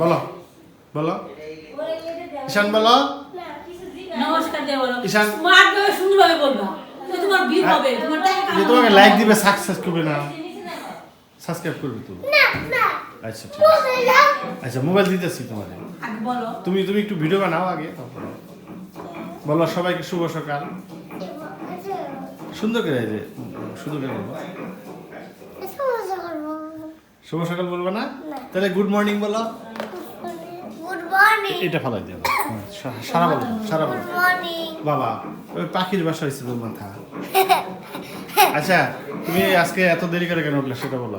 বলো বলো। ঈশান বলো। নমস্কার দিয়ে বলো। ঈশান। স্মার্ট ভাবে সুন্দরভাবে বলবা। তো তোমার ভিউ হবে তোমার টাকা যে তোমাকে লাইক দিবে সাকসেস করবে না। সাবস্ক্রাইব করবে আচ্ছা ঠিক আছে। আচ্ছা মোবাইল দিতেছি তোমাকে। আগে বলো। তুমি তুমি একটু ভিডিও বানাও আগে বলো সবাইকে শুভ সকাল। সুন্দর করে যে সুন্দর করে বলব শুভ সকাল বলব না? তাহলে গুড মর্নিং বলো। এটা ফেলাই দাও। হ্যাঁ, সারা বলো সারা বলো বাবা ওই পাখির বাসা হয়েছে তোর মাথা। আচ্ছা তুমি আজকে এত দেরি করে কেন উঠলে সেটা বলো।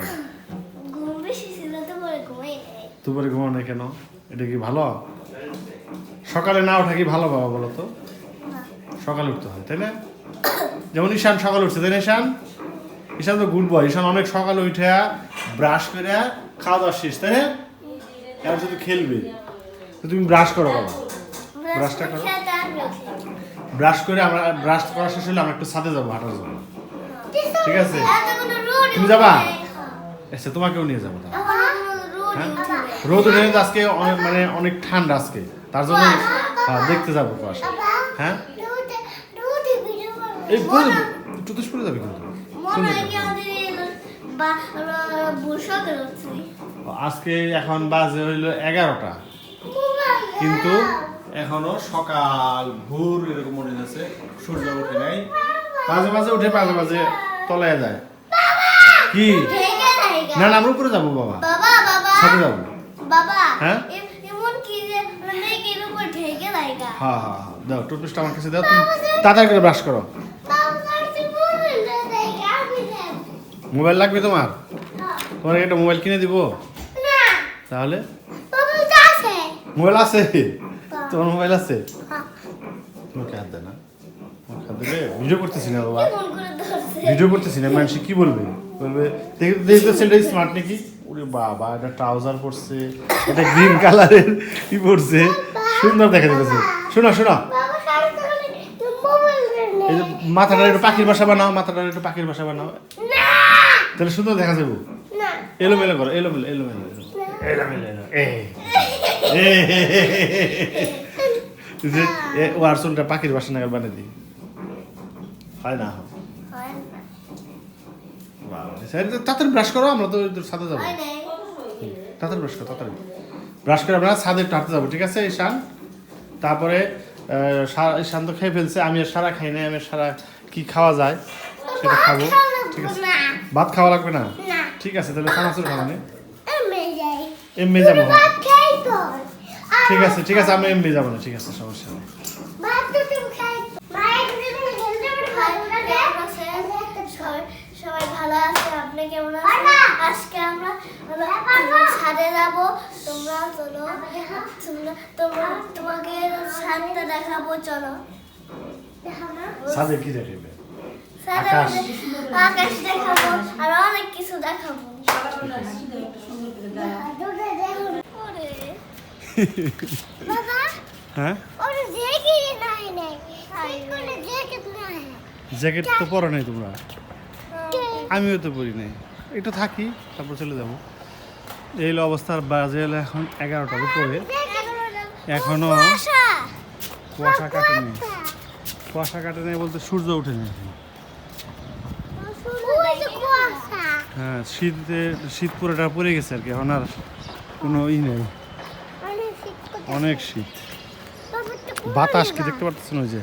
ঘুম দুপুরে ঘুমাও না কেন? এটা কি ভালো? সকালে না ওঠা কি ভালো বাবা বলো তো? সকালে উঠতে হয় তাই না? যেমন ঈশান সকালে উঠছে তাই না ঈশান? ঈশান তো গুড বয় ঈশান অনেক সকালে উঠে ব্রাশ করে খাওয়া দাওয়া শেষ তাই না? এবার শুধু খেলবে। তো তুমি ব্রাশ করো বাবা ব্রাশটা করো। ব্রাশ করে আমরা ব্রাশ করা শেষ হলে আমরা একটু ছাদে যাব হাঁটার জন্য ঠিক আছে। তুমি যাবা? আচ্ছা তোমাকেও নিয়ে যাব রোদ হ্যাঁ? উঠে। রোদ উঠে আজকে অনেক মানে অনেক ঠান্ডা আজকে তার জন্য হ্যাঁ দেখতে যাব কুয়াশা হ্যাঁ। এই পরে যাবে কিন্তু। আজকে এখন বাজে হইল এগারোটা কিন্তু এখনও সকাল ভোর এরকম মনে হচ্ছে সূর্য উঠে নাই। মাঝে মাঝে উঠে মাঝে মাঝে তলায় যায়। কি? না না আমরা উপরে যাব বাবা। বাবা বাবা! সাথে যাব। হ্যাঁ? হ্যাঁ হ্যাঁ হ্যাঁ দাও টুথপেস্টটা আমার কাছে দাও তুমি তাড়াতাড়ি করে ব্রাশ করো। মোবাইল লাগবে তোমার? তোমার একটা মোবাইল কিনে দিব। তাহলে? মোবাইল আছে? তোমার মোবাইল আছে? হ্যাঁ। তোমাকে হাত দেয় না। ভিডিও করতেছি না বাবা। ভিডিও করতেছি না মানুষ কি বলবে? বলবে দেখি তো ছেলেটা স্মার্ট নাকি? ওরে বাবা এটা ট্রাউজার পরছে এটা গ্রিন কালারের কি পরছে? সুন্দর দেখা যাচ্ছে। শোনো শোনো। এই যে মাথাটা একটু পাখির বাসা বানাও মাথাটা একটু পাখির বাসা বানাও। তাহলে সুন্দর দেখা যাব। এলোমেলো করো এলোমেলো এলোমেলো এলোমেলো। এলো এই। যে ও আর চুলটা পাখির বাসা নাগাল বানিয়ে দিই। হয় না? তাড়াতাড়ি ব্রাশ করো আমরা তো সাথে যাব। তাড়াতাড়ি ব্রাশ করো তাড়াতাড়ি ব্রাশ। করে আমরা ছাদে একটু হাঁটতে যাব ঠিক আছে ঈশান? তারপরে ঈশান তো খেয়ে ফেলছে আমি আর সারা খাই নাই আমি সারা কি খাওয়া যায় সেটা খাব। ঠিক আছে। ভাত খাওয়া লাগবে না? ঠিক আছে তাহলে চানাচুর খাব না আমি যাই। এমনি যাব। ঠিক আছে ঠিক আছে আমি এমনি যাব না ঠিক আছে সমস্যা নেই। সবাই ভালো আছে আপনি কেমন আছেন? আজকে আমরা ছাদে যাব। তোমরা চলো তোমরা তোমাকে ছাদটা দেখাবো চলো। ছাদে কি দেখবে আকাশ। আকাশ দেখাবো আর অনেক কিছু দেখাবো। হ্যাঁ? জ্যাকেট তো পরো নাই তোমরা। আমিও তো পরি নাই। একটু থাকি তারপর চলে যাব। এই অবস্থার বাজে হলো এখন এগারোটার উপরে। এখনও কুয়াশা। কাটেনি। কুয়াশা। কাটে নাই বলতে সূর্য ওঠেনি হ্যাঁ শীতে শীত পুরোটা পড়ে গেছে আর কি এখন আর কোনো ই নেই। অনেক শীত। বাতাস কি দেখতে পাচ্ছেন ওই যে?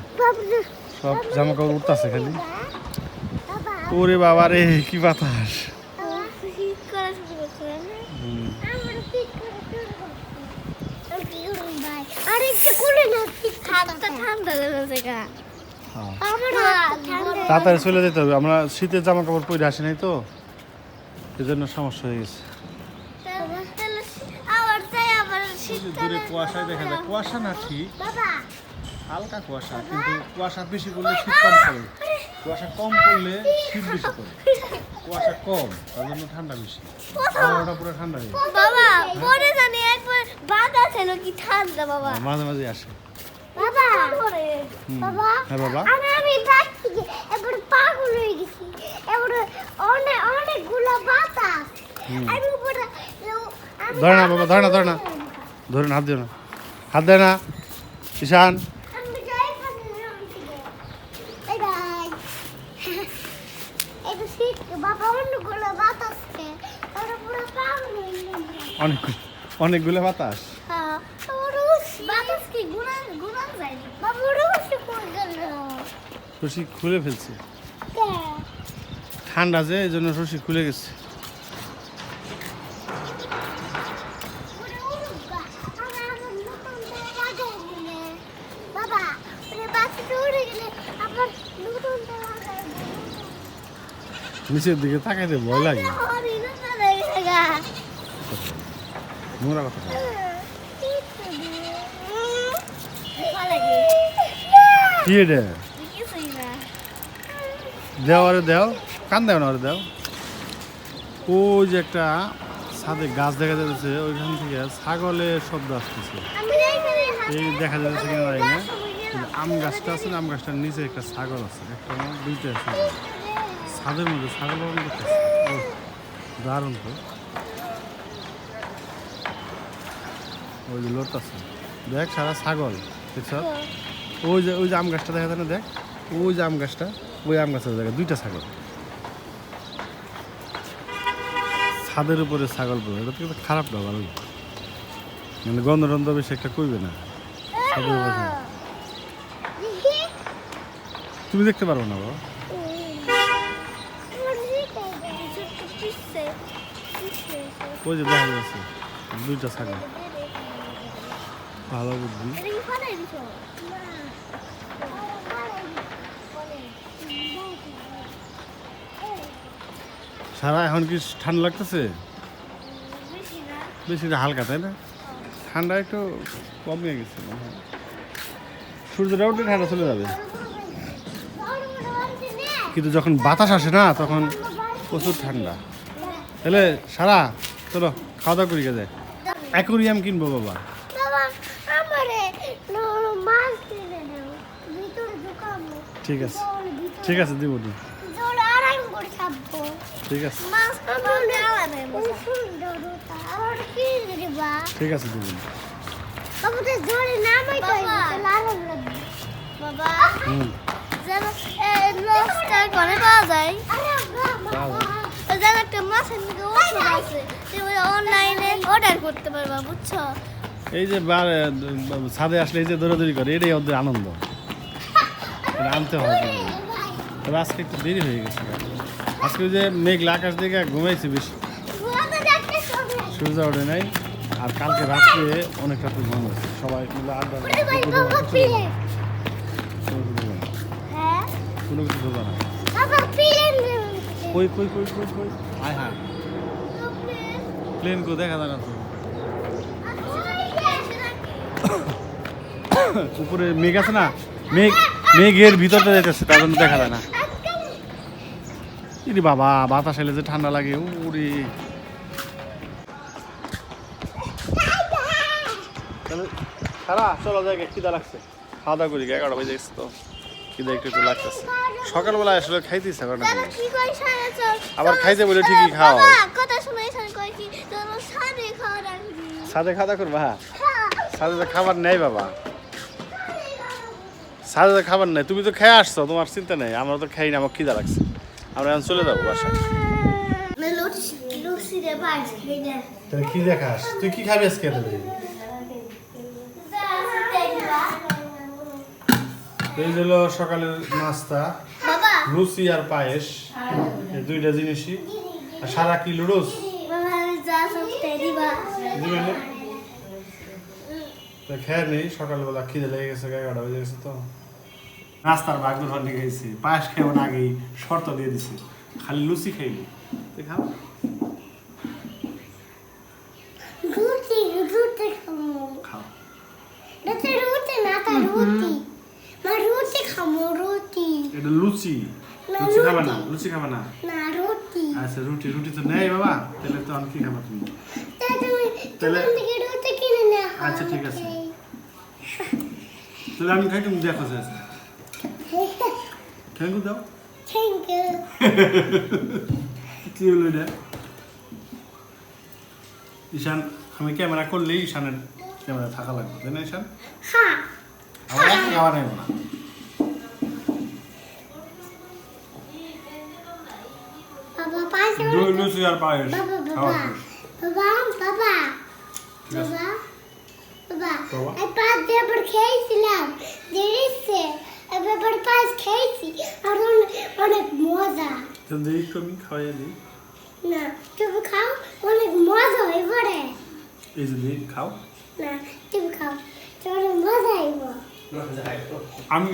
সব জামা কাপড় উঠতেছে খালি ওরে বাবা রে কি বাতাস। তাড়াতাড়ি চলে যেতে হবে আমরা শীতের জামা কাপড় পরে আসি নাই তো এই জন্য সমস্যা হয়ে গেছে তাহলে আবার তাই দূরে কুয়াশায় দেখা যায়। কুয়াশা না ঠিক হালকা কুয়াশা কিন্তু কুয়াশা বেশি পড়লে শীত কম পড়ে। কুয়াশা কম পড়লে শীত বেশি পড়ে। কুয়াশা কম তার জন্য ঠান্ডা বেশি। আবহাওয়াটা পুরো ঠান্ডা হয়ে। বাবা পরে জানি একবার বাতাস এলো কি ঠান্ডা বাবা। মাঝে মাঝে আসে। বাবা। হুম। বাবা। হ্যাঁ আমি আমি পাগল হয়ে গেছি। এবার অনেক অনেকগুলো বাতাস আমি উপরে ধরে না বাবা, ধরে না, ধরে না। ধরে হাত দিও না। হাত দেয় না। ঈশান। হয়ে অনেকগুলো বাতাস। হ্যাঁ রশি খুলে ফেলছে। ঠান্ডা যে এই জন্য রশি খুলে গেছে। নিচের দিকে তাকাইতে ভয় লাগে। নোংরা কথা কি এটা দেও আরে দেও, কান দেও না আরে দেও। ওই যে একটা ছাদে গাছ দেখা যাচ্ছে ওইখান থেকে ছাগলের শব্দ আসতেছে। এই দেখা যাচ্ছে কিনা আম গাছটা আছে আম গাছটার নিচে একটা ছাগল আছে, একটা দুইটা আছে। ছাদের মধ্যে ছাগল পালন করতেছে দারুণ তো। ওই যে লোট আছে। দেখ সারা ছাগল দেখছ? ওই যে ওই যে আম গাছটা দেখা যায় না? দেখ ওই যে আম গাছটা ওই আম গাছের দেখা দুইটা ছাগল। ছাদের উপরে ছাগল পড়বে এটা তো খারাপ না ভালো মানে গন্ধ টন্ধ বেশি একটা কইবে না। ছাদের উপরে। তুমি দেখতে পারো না বাবা। ওই দেখা যাচ্ছে দুইটা ছাগল। ভালো বুদ্ধি। সারা, এখন কি ঠান্ডা লাগতেছে? বেশি হালকা, তাই না? ঠান্ডা একটু কমে গেছে। সূর্যটা উঠলে ঠান্ডা চলে যাবে। কিন্তু যখন বাতাস আসে না, তখন প্রচুর ঠান্ডা। তাহলে সারা চলো খাওয়া দাওয়া করি গেছে। অ্যাকোরিয়াম কিনবো বাবা। ঠিক আছে ঠিক আছে দিব থাকব ঠিক আছে। দিবা ঠিক আছে দিব বাবা তো জলে নামাই তো তাহলে আরাম লাগবে বাবা। হুম। যেন লসটা করে পাওয়া যায়। একটা মাছের ওষুধ আছে। তুমি অনলাইনে অর্ডার করতে পারবা বুঝছ? এই যে বার ছাদে আসলে এই যে দৌড়াদৌড়ি করে এটাই ওদের আনন্দ। আনতে হয় কিন্তু। তবে আজকে একটু দেরি হয়ে গেছে। আজকে যে মেঘলা আকাশ দেখে ঘুমাইছে বেশি। সূর্য ওঠে নাই আর কালকে রাত্রে অনেক রাত্রে ঘুম হয়েছে। সবাই মিলে আড্ডা কোনো কিছু না। কই কই কই কই কই? আয় হ্যাঁ। প্লেন কো দেখা যায় না তো উপরে মেঘ আছে না? মেঘ মেঘের ভিতরটা যেতেছে তার জন্য দেখা যায় না। ইরে বাবা বাতাস এলে যে ঠান্ডা লাগে উরে তাহলে সারা চলো যাই খিদা লাগছে। খাওয়া দাওয়া করি এগারোটা বেজে গেছে তো। খিদা একটু একটু লাগতেছে। সকালবেলা আসলে খাইতে ইচ্ছা করে না আবার খাইতে বলে ঠিকই খাও। সাদে খাওয়া করবা? হ্যাঁ। তো খাবার নেই বাবা। সাথে তো খাবার নেই। তুমি তো খেয়ে আসছো তোমার চিন্তা নেই। আমরা তো খাই না আমার খিদা লাগছে। আমরা এখন চলে যাব বাসা লুচি লুচি রে ভাই খেয়ে নে। তাহলে কি দেখাস? তুই কি খাবি আজকে তাহলে এই হলো সকালের নাস্তা লুচি আর পায়েস এই দুইটা জিনিসই। আর সারা কি লুডুস বাবা আমি যা সব দিবা দিবে না? তা খেয়ে নেই সকালবেলা খিদে লেগে গেছে এগারোটা বেজে গেছে তো। নাস্তার ভাগ ধর নিয়ে গেছি। পায়েস খেয়ে আগেই শর্ত দিয়ে দিছি। খালি লুচি তুই খাও রুটি রুটি খামো খাও রুটি রুটি না তা রুটি মা রুটি খামো রুটি এটা লুচি। লুচি খাবে না লুচি খাবে না? আচ্ছা রুটি রুটি তো নেই বাবা তাহলে তো আমি কি খাবা তুমি? তাহলে- আচ্ছা, ঠিক আছে। তাহলে আমি খাই তুমি দেখো শেষ থ্যাংক দাও। Thank you. কি হলো এটা? ঈশান আমি ক্যামেরা করলেই ঈশানের ক্যামেরা থাকা লাগবে তাই না ঈশান? হ্যাঁ। আমরা খাওয়া নেব না লুচি আর পায়েস বাবা বাবা। বাবা বাবা। বাবা? এই পাঁচ এবার খেয়েছিলাম দেরিছে এবার পাঁচ খেয়েছি আর অনেক মজা তো দিই আমি খাওয়াই দিই না তুমি খাও অনেক মজা এবারে এই যে দিই খাও না তুমি খাও তোমার মজা আইব আমি